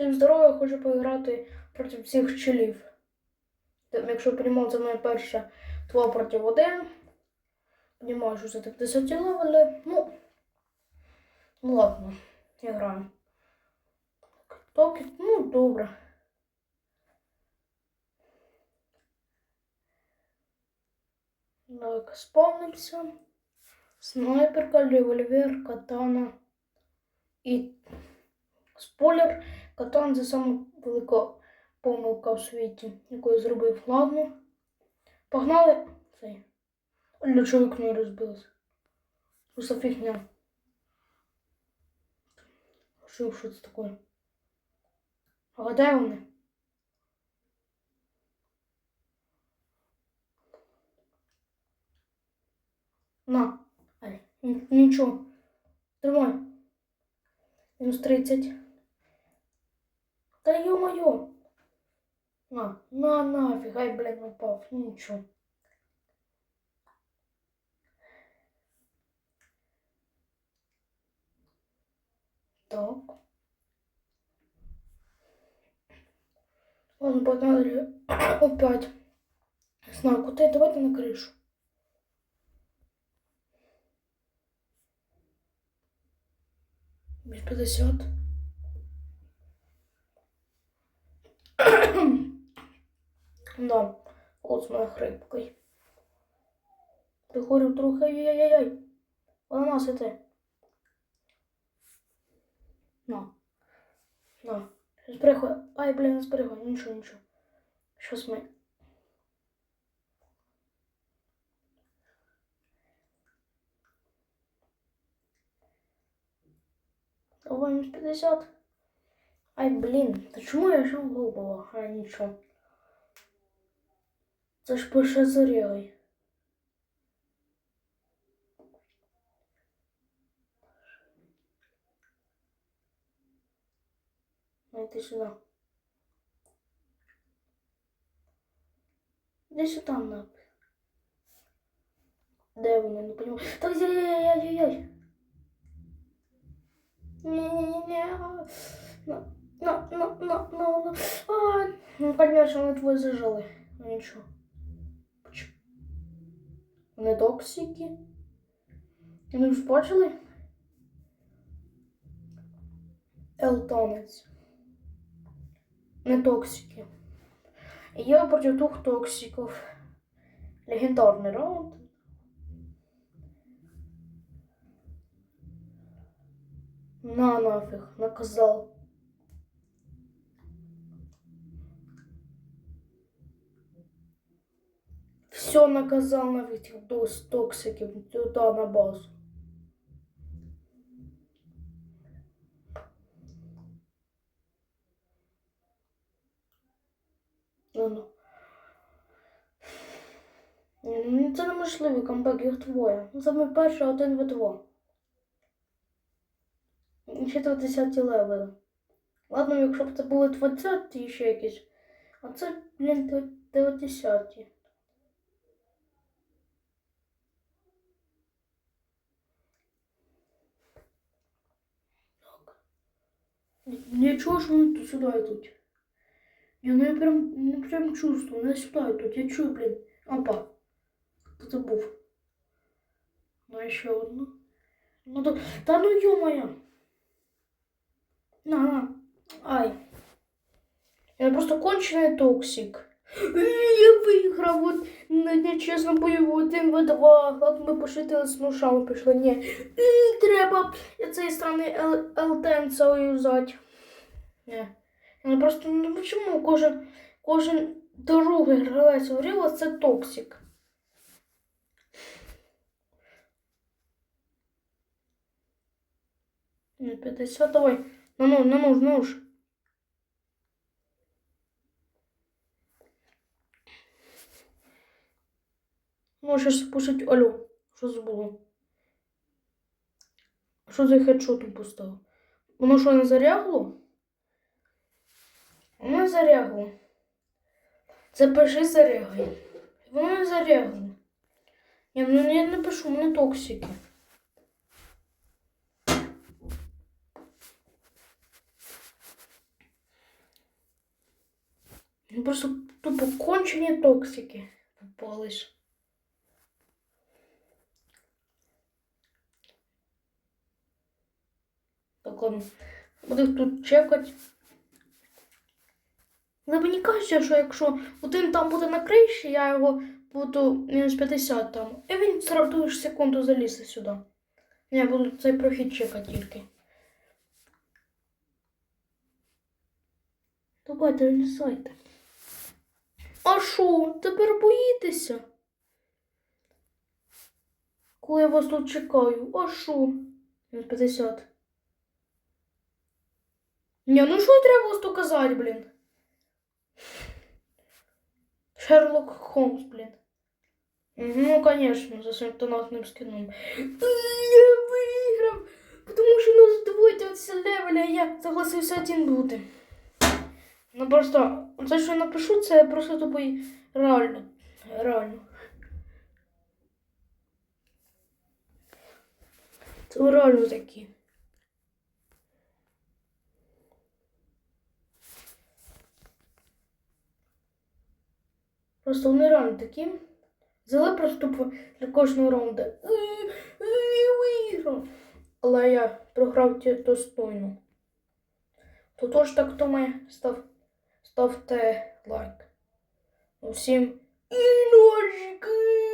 Всім здоров'я, хочу поіграти проти всіх чолів. Якщо приймав, це моє перше 2 проти 1. Понімаю, що це так 10 левели. Ну, ну ладно, я граю. Токи, ну добре. Так, спавнимося. Снайперка, револьвер, катана і спойлер. Катан це саме велика помилка в світі, яку я зробив. Ладно. Погнали. Цей. Для чого вікно розбилось? Просто фігня. Що, що це таке? Де вони? На. Ай, нічого. Тримай. Мінус 30. Та ё-моё. На, на, нафиг, ай, блин, упав. Ну, Нічого. Так. Ладно, погнали опять. Не знаю, куда давайте на крышу. Без 50. Да, от з моєю хрипкою. Прихорів трохи, ай-яй-яй. Вона іде. На. На. Приход. Ай, блін, не зберігай. Нічого, нічого. Щось ми. Давай, мінус 50. Ай, блін, та чому я жив глупого? А нічого. Це ж пише зорєвий. Ну, йди сюди. Іди сюди, нахуй. Де вони? Не понимаю. Так, яй-яй-яй-яй-яй. Не-не-не. На, на, на, на, на. А, ну, конечно, вони твої зажили. Ну, нічого. Вони токсики. Вони ж бачили? Елтонець. Не токсики. І Я проти двох токсиків. Легендарний раунд. На нафиг, наказал. Все наказал на этих токсиков туда на базу. Ну, ну. Ну, Це неможливий камбек, їх двоє. Ну, Саме перший один в два. Ще то 10 левели. Ладно, якщо б це були 20 і ще якісь. А це, блін, 10. Нічого ж вони тут сюди йдуть. Я ну, я прям, ну, прям чувствую, вони сюди йдуть. Я чую, блін. Опа. Хто це був? Ну, і ще одну. Ну, так, та ну ё-моё. На, на. Ай. Я просто конченый токсик. Я виграв от нечесно бойову один в два. От ми пошитили з ношами пішли. Ні. М, Треба цієї сторони ел- елтенца юзати. Ні. Ну просто ну чому кожен кожен другий гравець у це токсик. Не 50, давай. На ну, на нож, на нож. Ну, сейчас пушить. Алло, що це було? Що за хедшотом поставив? Воно що не зарягло? Воно зарягло. Це пиши зарягай. Воно не зарягло. Я, ну, я не пишу, мене токсики. Просто тупо кончені токсики попались. Так. Буду тут чекати. Але мені кажеться, що якщо один там буде на криші, я його буду мінус 50 там. І він ж секунду залізе сюди. Я буду цей прохід чекати тільки. Давайте, вилізайте. А що, тепер боїтеся? Коли я вас тут чекаю, а що? Мінус 50. Ні, ну що треба вас то казати, блін? Шерлок Холмс, блін. Ну, конечно, за своїм тонатним скином. Я виграв! Тому що нас двоє от левеля, а я согласився один бути. Ну просто, це що я напишу, це просто тупий реально. Реально. Це реально такі. Просто вони реально такі. Взяли просто для кожного раунду. «Е, е, Я виграв. Але я програв достойно. То тож так має став, ставте лайк. Усім і ножики.